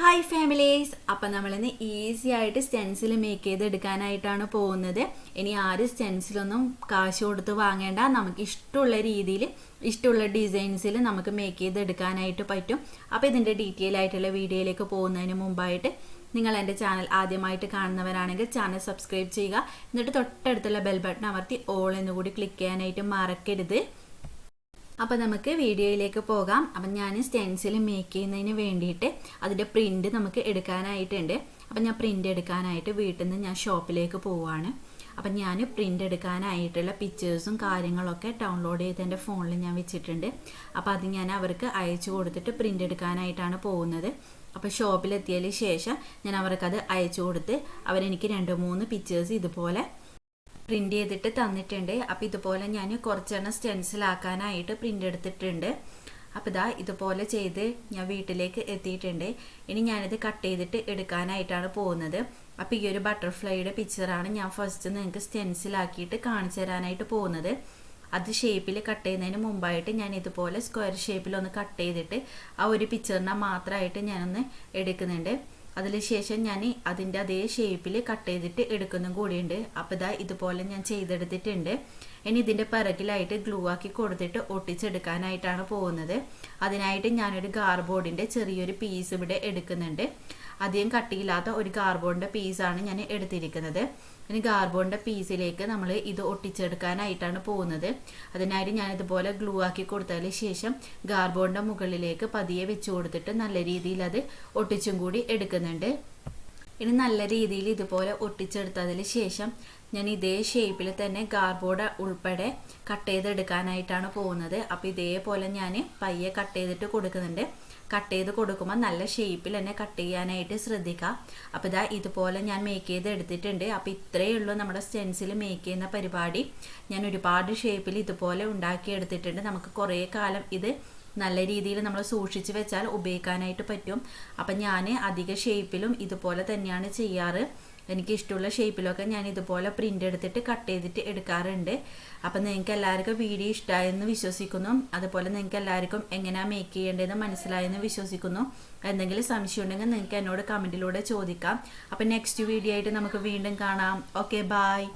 Hi families അപ്പം നമ്മളിന്ന് easy ആയിട്ട് സ്റ്റെൻസിൽ മേക്ക് ചെയ്ത് എടുക്കാനായിട്ടാണ് പോകുന്നത്. ഇനി ആരും സ്റ്റെൻസിലൊന്നും കാശ് കൊടുത്ത് വാങ്ങേണ്ട. നമുക്ക് ഇഷ്ടമുള്ള രീതിയിൽ ഇഷ്ടമുള്ള ഡിസൈൻസിൽ നമുക്ക് മേക്ക് ചെയ്ത് എടുക്കാനായിട്ട് പറ്റും. അപ്പോൾ ഇതിന്റെ ഡീറ്റെയിൽ ആയിട്ടുള്ള വീഡിയോയിലേക്ക് പോകുന്നതിന് മുമ്പായിട്ട് നിങ്ങൾ എന്റെ ചാനൽ ആദ്യമായിട്ട് കാണുന്നവരാണെങ്കിൽ ചാനൽ സബ്സ്ക്രൈബ് ചെയ്യുക. എന്നിട്ട് തൊട്ടടുത്തുള്ള ബെൽ ബട്ടൺ അമർത്തി ഓൾ എന്നുകൂടി ക്ലിക്ക് ചെയ്യാനായിട്ട് മറക്കരുത്. അപ്പോൾ നമുക്ക് വീഡിയോയിലേക്ക് പോകാം. അപ്പം ഞാൻ സ്റ്റെൻസിൽ മേക്ക് ചെയ്യുന്നതിന് വേണ്ടിയിട്ട് അതിന്റെ പ്രിന്റ് നമുക്ക് എടുക്കാനായിട്ടുണ്ട്. അപ്പം ഞാൻ പ്രിന്റ് എടുക്കാനായിട്ട് വീട്ടിൽ നിന്ന് ഞാൻ ഷോപ്പിലേക്ക് പോവുകയാണ് അപ്പം ഞാൻ പ്രിന്റ് എടുക്കാനായിട്ടുള്ള പിക്ചേഴ്സും കാര്യങ്ങളൊക്കെ ഡൗൺലോഡ് ചെയ്ത് എന്റെ ഫോണിൽ ഞാൻ വെച്ചിട്ടുണ്ട്. അപ്പോൾ അത് ഞാൻ അവർക്ക് അയച്ചു കൊടുത്തിട്ട് പ്രിന്റ് എടുക്കാനായിട്ടാണ് പോകുന്നത്. അപ്പോൾ ഷോപ്പിലെത്തിയതിന് ശേഷം ഞാൻ അവർക്കത് അയച്ചു കൊടുത്ത് അവരെനിക്ക് രണ്ട് മൂന്ന് പിക്ചേഴ്സ് ഇതുപോലെ പ്രിന്റ് ചെയ്തിട്ട് തന്നിട്ടുണ്ട്. അപ്പോൾ ഇതുപോലെ ഞാൻ കുറച്ചെണ്ണം സ്റ്റെൻസിലാക്കാനായിട്ട് പ്രിന്റ് എടുത്തിട്ടുണ്ട്. അപ്പോൾ ഇതാ ഇതുപോലെ ചെയ്ത് ഞാൻ വീട്ടിലേക്ക് എത്തിയിട്ടുണ്ട്. ഇനി ഞാനിത് കട്ട് ചെയ്തിട്ട് എടുക്കാനായിട്ടാണ് പോകുന്നത്. അപ്പോൾ ഈ ഒരു ബട്ടർഫ്ലൈയുടെ പിക്ചറാണ് ഞാൻ ഫസ്റ്റ് നിങ്ങൾക്ക് സ്റ്റെൻസിലാക്കിയിട്ട് കാണിച്ചു തരാനായിട്ട് പോകുന്നത്. അത് ഷേപ്പിൽ കട്ട് ചെയ്യുന്നതിന് മുമ്പായിട്ട് ഞാൻ ഇതുപോലെ സ്ക്വയർ ഷേപ്പിൽ ഒന്ന് കട്ട് ചെയ്തിട്ട് ആ ഒരു പിക്ചറിനെ മാത്രമായിട്ട് ഞാനൊന്ന് എടുക്കുന്നുണ്ട്. അതിന് ശേഷം ഞാൻ അതിന്റെ അതേ ഷേപ്പിൽ കട്ട് ചെയ്തിട്ട് എടുക്കുന്നതും കൂടിയുണ്ട്. അപ്പോൾ ഇതാ ഇതുപോലെ ഞാൻ ചെയ്തെടുത്തിട്ടുണ്ട്. ഇനി ഇതിന്റെ പിറകിലായിട്ട് ഗ്ലൂ ആക്കി കൊടുത്തിട്ട് ഒട്ടിച്ചെടുക്കാനായിട്ടാണ് പോകുന്നത്. അതിനായിട്ട് ഞാനൊരു ഗാർബോർഡിന്റെ ചെറിയൊരു പീസ് ഇവിടെ എടുക്കുന്നുണ്ട്. അധികം കട്ടിയില്ലാത്ത ഒരു ഗാർബോർഡിന്റെ പീസാണ് ഞാൻ എടുത്തിരിക്കുന്നത്. ഇനി ഗാർബോണിന്റെ പീസിലേക്ക് നമ്മൾ ഇത് ഒട്ടിച്ചെടുക്കാനായിട്ടാണ് പോകുന്നത്. അതിനായിട്ട് ഞാൻ ഇതുപോലെ ഗ്ലൂ ആക്കി കൊടുത്തതിന് ശേഷം ഗാർബോണിന്റെ മുകളിലേക്ക് പതിയെ വെച്ച് കൊടുത്തിട്ട് നല്ല രീതിയിൽ അത് ഒട്ടിച്ചും കൂടി എടുക്കുന്നുണ്ട്. ഇനി നല്ല രീതിയിൽ ഇതുപോലെ ഒട്ടിച്ചെടുത്തതിന് ശേഷം ഞാൻ ഇതേ ഷേപ്പിൽ തന്നെ ഗാർബോർഡ് ഉൾപ്പെടെ കട്ട് ചെയ്തെടുക്കാനായിട്ടാണ് പോകുന്നത്. അപ്പോൾ ഇതേപോലെ ഞാൻ പയ്യെ കട്ട് ചെയ്തിട്ട് കൊടുക്കുന്നുണ്ട്. കട്ട് ചെയ്ത് കൊടുക്കുമ്പോൾ നല്ല ഷേപ്പിൽ തന്നെ കട്ട് ചെയ്യാനായിട്ട് ശ്രദ്ധിക്കുക അപ്പോൾ ഇതാ ഇതുപോലെ ഞാൻ മേക്ക് ചെയ്ത് എടുത്തിട്ടുണ്ട് അപ്പോൾ ഇത്രയേ ഉള്ളൂ നമ്മുടെ സ്റ്റെൻസിൽ മേക്ക് ചെയ്യുന്ന പരിപാടി. ഞാൻ ഒരുപാട് ഷേപ്പിൽ ഇതുപോലെ ഉണ്ടാക്കി എടുത്തിട്ടുണ്ട് നമുക്ക് കുറേ കാലം ഇത് നല്ല രീതിയിൽ നമ്മൾ സൂക്ഷിച്ച് വെച്ചാൽ ഉപയോഗിക്കാനായിട്ട് പറ്റും. അപ്പം ഞാൻ അധിക ഷേപ്പിലും ഇതുപോലെ തന്നെയാണ് ചെയ്യാറ്. എനിക്ക് ഇഷ്ടമുള്ള ഷേപ്പിലൊക്കെ ഞാൻ ഇതുപോലെ പ്രിന്റ് എടുത്തിട്ട് കട്ട് ചെയ്തിട്ട് എടുക്കാറുണ്ട്. അപ്പം നിങ്ങൾക്ക് എല്ലാവർക്കും വീഡിയോ ഇഷ്ടമായെന്ന് വിശ്വസിക്കുന്നു. അതുപോലെ നിങ്ങൾക്ക് എല്ലാവർക്കും എങ്ങനെയാണ് മേക്ക് ചെയ്യേണ്ടതെന്ന് മനസ്സിലായെന്ന് വിശ്വസിക്കുന്നു. എന്തെങ്കിലും സംശയം ഉണ്ടെങ്കിൽ നിങ്ങൾക്ക് എന്നോട് കമന്റിലൂടെ ചോദിക്കാം. അപ്പം നെക്സ്റ്റ് വീഡിയോ ആയിട്ട് നമുക്ക് വീണ്ടും കാണാം. Okay bye